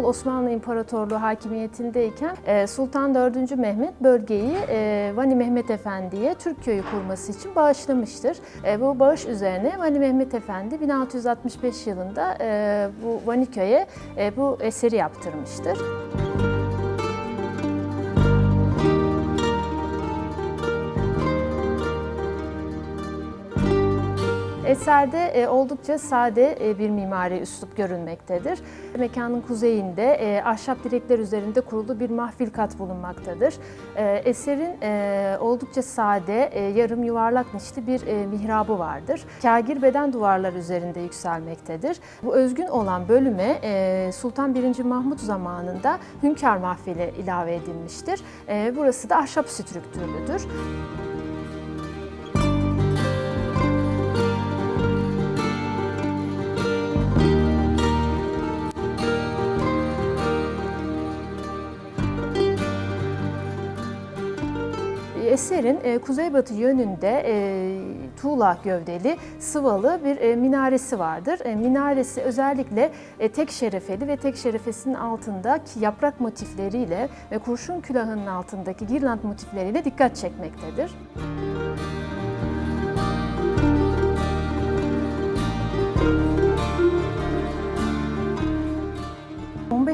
Osmanlı İmparatorluğu hakimiyetindeyken e, Sultan 4. Mehmet bölgeyi e, Vani Mehmet Efendi'ye Türk köyü kurması için bağışlamıştır. E, bu bağış üzerine Vani Mehmet Efendi 1665 yılında bu Vani köy'e bu eseri yaptırmıştır. Eserde e, oldukça sade e, bir mimari üslup görünmektedir. Mekanın kuzeyinde e, ahşap direkler üzerinde kurulu bir mahfil kat bulunmaktadır. Eserin oldukça sade, yarım yuvarlak nişli bir mihrabı vardır. Kagir beden duvarlar üzerinde yükselmektedir. Bu özgün olan bölüme Sultan 1. Mahmut zamanında Hünkar Mahfili ilave edilmiştir. Burası da ahşap strüktürlüdür. Eserin e, kuzeybatı yönünde e, tuğla gövdeli sıvalı bir e, minaresi vardır. Minaresi özellikle tek şerefeli ve tek şerefesinin altındaki yaprak motifleriyle ve kurşun külahının altındaki girland motifleriyle dikkat çekmektedir.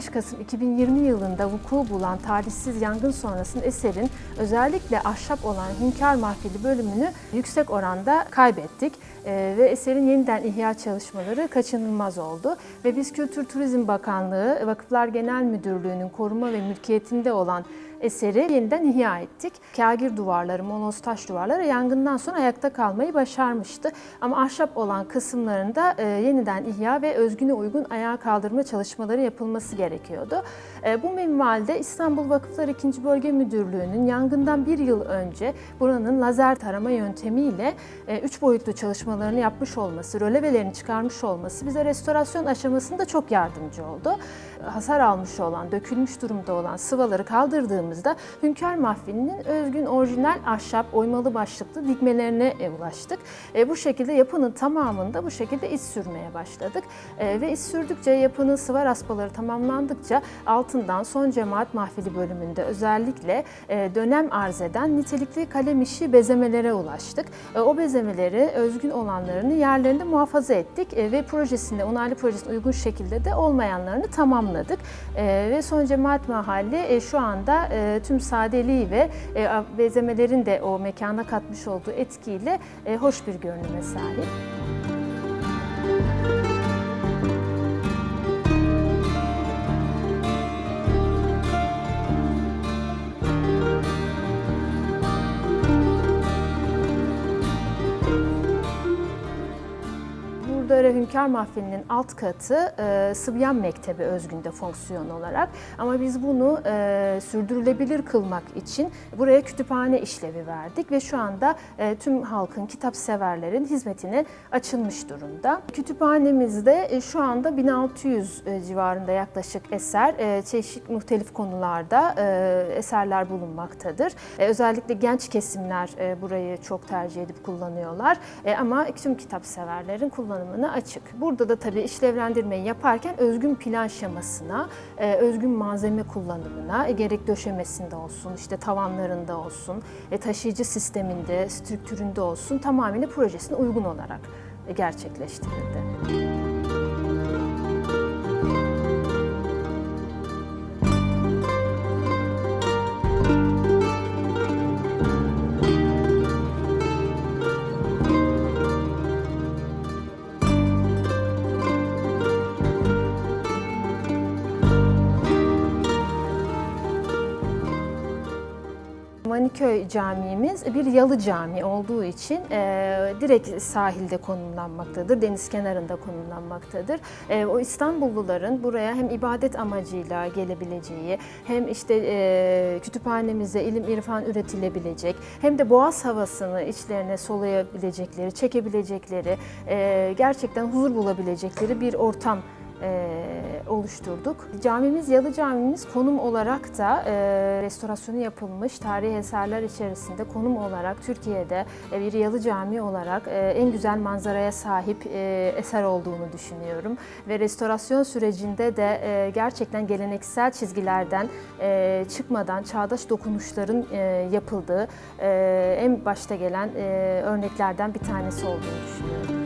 15 Kasım 2020 yılında vuku bulan talihsiz yangın sonrasında eserin özellikle ahşap olan Hünkar Mahfili bölümünü yüksek oranda kaybettik Ee, ve eserin yeniden ihya çalışmaları kaçınılmaz oldu ve biz Kültür Turizm Bakanlığı Vakıflar Genel Müdürlüğü'nün koruma ve mülkiyetinde olan eseri yeniden ihya ettik. Kagir duvarları, monos taş duvarları yangından sonra ayakta kalmayı başarmıştı. Ama ahşap olan kısımlarında e, yeniden ihya ve özgüne uygun ayağa kaldırma çalışmaları yapılması gerekiyordu. E, bu minvalde İstanbul Vakıflar 2. Bölge Müdürlüğü'nün yangından bir yıl önce buranın lazer tarama yöntemiyle e, üç boyutlu çalışmalarını yapmış olması, rölevelerini çıkarmış olması bize restorasyon aşamasında çok yardımcı oldu. Hasar almış olan, dökülmüş durumda olan sıvaları kaldırdığımızda Hünkar Mahfili'nin özgün orijinal ahşap oymalı başlıklı dikmelerine e, ulaştık. E, bu şekilde yapının tamamında bu şekilde iz sürmeye başladık. E, ve iz sürdükçe yapının sıva raspaları tamamlandıkça altından son cemaat mahfili bölümünde özellikle e, dönem arz eden nitelikli kalem işi bezemelere ulaştık. E, o bezemeleri özgün olanlarını yerlerinde muhafaza ettik e, ve projesinde, onaylı projesine uygun şekilde de olmayanlarını tamamladık. Ve son cemaat mahalli şu anda tüm sadeliği ve bezemelerin de o mekana katmış olduğu etkiyle hoş bir görünüme sahip. Burada öyle Hünkar Mahfili'nin alt katı e, Sıbyan Mektebi özgünde fonksiyon olarak ama biz bunu e, sürdürülebilir kılmak için buraya kütüphane işlevi verdik ve şu anda e, tüm halkın, kitap severlerin hizmetine açılmış durumda. Kütüphanemizde e, şu anda 1600 e, civarında yaklaşık eser, e, çeşitli muhtelif konularda e, eserler bulunmaktadır. E, özellikle genç kesimler e, burayı çok tercih edip kullanıyorlar E, ama tüm kitap severlerin kullanımına açık. Burada da tabii işlevlendirmeyi yaparken özgün plan şemasına, e, özgün malzeme kullanımına, e, gerek döşemesinde olsun, işte tavanlarında olsun, e, taşıyıcı sisteminde, strüktüründe olsun tamamıyla projesine uygun olarak gerçekleştirildi. Maniköy Camii'miz bir yalı cami olduğu için e, direkt sahilde konumlanmaktadır, deniz kenarında konumlanmaktadır. E, o İstanbulluların buraya hem ibadet amacıyla gelebileceği, hem işte e, kütüphanemize ilim irfan üretilebilecek, hem de boğaz havasını içlerine solayabilecekleri, çekebilecekleri, e, gerçekten huzur bulabilecekleri bir ortam oluşturduk. Camimiz Yalı Camimiz konum olarak da restorasyonu yapılmış tarihi eserler içerisinde konum olarak Türkiye'de bir Yalı Camii olarak en güzel manzaraya sahip eser olduğunu düşünüyorum. Ve restorasyon sürecinde de gerçekten geleneksel çizgilerden çıkmadan çağdaş dokunuşların yapıldığı en başta gelen örneklerden bir tanesi olduğunu düşünüyorum.